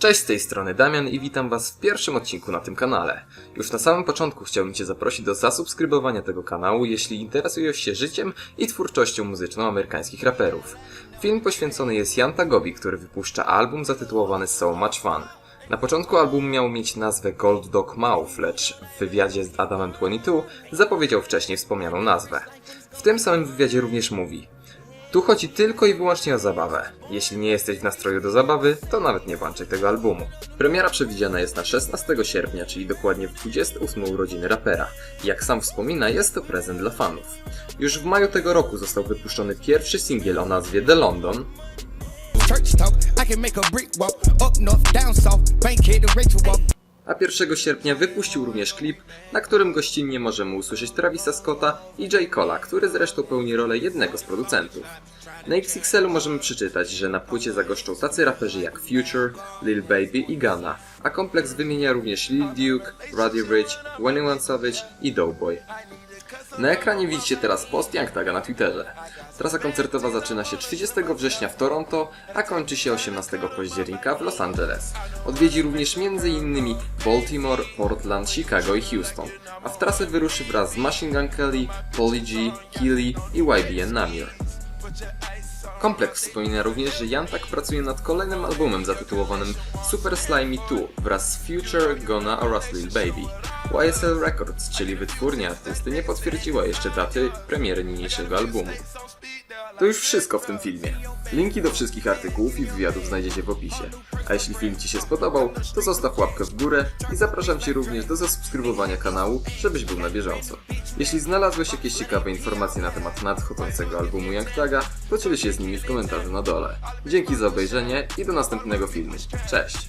Cześć z tej strony Damian i witam Was w pierwszym odcinku na tym kanale. Już na samym początku chciałbym Cię zaprosić do zasubskrybowania tego kanału, jeśli interesujesz się życiem i twórczością muzyczną amerykańskich raperów. Film poświęcony jest Jan Tagobi, który wypuszcza album zatytułowany So Much Fun. Na początku album miał mieć nazwę Gold Dog Mouth, lecz w wywiadzie z Adamem 22 zapowiedział wcześniej wspomnianą nazwę. W tym samym wywiadzie również mówi tu chodzi tylko i wyłącznie o zabawę. Jeśli nie jesteś w nastroju do zabawy, to nawet nie włączaj tego albumu. Premiera przewidziana jest na 16 sierpnia, czyli dokładnie w 28 urodziny rapera. Jak sam wspomina, jest to prezent dla fanów. Już w maju tego roku został wypuszczony pierwszy singiel o nazwie The London, church talk. I can make a brick walk up north, down south, to Rachel walk. A 1 sierpnia wypuścił również klip, na którym gościnnie możemy usłyszeć Travisa Scotta i J. Cola, który zresztą pełni rolę jednego z producentów. Na XXL możemy przeczytać, że na płycie zagoszczą tacy raperzy jak Future, Lil Baby i Gunna, a kompleks wymienia również Lil Duke, Roddy Rich, 21 Savage i Doughboy. Na ekranie widzicie teraz post Young Taga na Twitterze. Trasa koncertowa zaczyna się 30 września w Toronto, a kończy się 18 października w Los Angeles. Odwiedzi również m.in. Baltimore, Portland, Chicago i Houston, a w trasę wyruszy wraz z Machine Gun Kelly, Polly G, Keely i YBN Namir. Kompleks wspomina również, że Jantak pracuje nad kolejnym albumem zatytułowanym Super Slimy 2 wraz z Future, Gonna oraz Lil Baby. YSL Records, czyli wytwórnia artysty, nie potwierdziła jeszcze daty premiery niniejszego albumu. To już wszystko w tym filmie. Linki do wszystkich artykułów i wywiadów znajdziecie w opisie. A jeśli film Ci się spodobał, to zostaw łapkę w górę i zapraszam Cię również do zasubskrybowania kanału, żebyś był na bieżąco. Jeśli znalazłeś jakieś ciekawe informacje na temat nadchodzącego albumu Young Taga, to dziel się z nimi w komentarzu na dole. Dzięki za obejrzenie i do następnego filmu. Cześć!